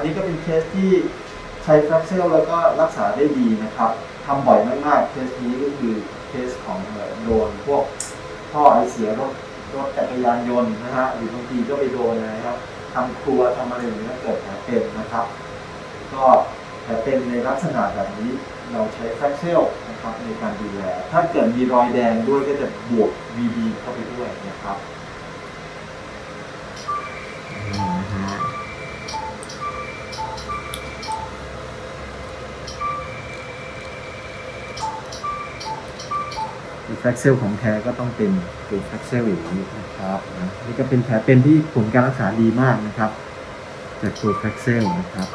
นนี้ก็เป็นเคสที่ใช้แฟกเซลแล้วก็รักษาได้ดีนะครับทำบ่อยมากๆเคสนี้ก็คือเคสของโดนพวกท่อไอเสียรถรถจักรยานยนต์นะฮะหรือบางทีก็ไปโดนอะครับทำครัวทำอะไรอย่างเงี้ยเกิดแผลเป็นนะครับ ก็แผลเป็นในลักษณะแบบนี้เราใช้แฟกเซลนะครับในการดูแล ถ้าเกิดมีรอยแดงด้วยก็จะบวก VD เข้าไปด้วยนะครับ แฟกเซลของแท้ก็ต้องเป็นตัวแฟกเซลอย่างนี้นะครับนะนี่ก็เป็นแผลเป็นที่ผลการรักษาดีมากนะครับจากตัวแฟกเซลนะครับ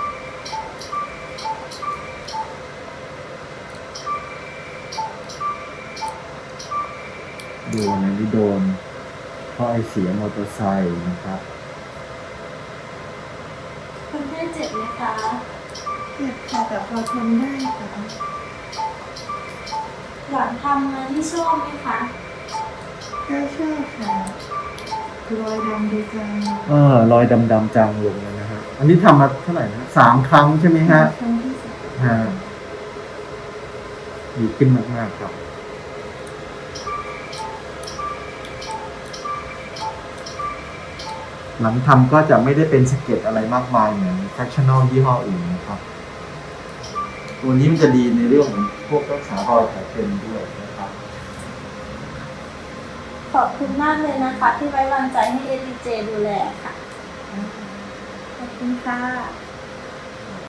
โดนอันนี้โดนท่อไอเสียมอเตอร์ไซค์นะครับคนไข้เจ็บไหมคะ เจ็บค่ะแต่พอทนได้ค่ะ หลังทำงานที่ชอบไหมคะก็ชอบค่ะรอยดำดีจังเออรอยดำๆจางลงเลยนะฮะอันนี้ทำมาเท่าไหร่นะสามครั้งใช่ไหมฮะครั้งที่สามฮะดีขึ้นมากๆครับหลังทำก็จะไม่ได้เป็นสะเก็ดอะไรมากมายเหมือน fractional ยี่ห้ออื่นนะครับ ตัวนี้มันจะดีในเรื่องของพวกรักษารอยแผลเป็นด้วยนะครับ ขอบคุณมากเลยนะคะ ที่ไว้วางใจให้ ADJ ดูแลค่ะ ขอบคุณค่ะ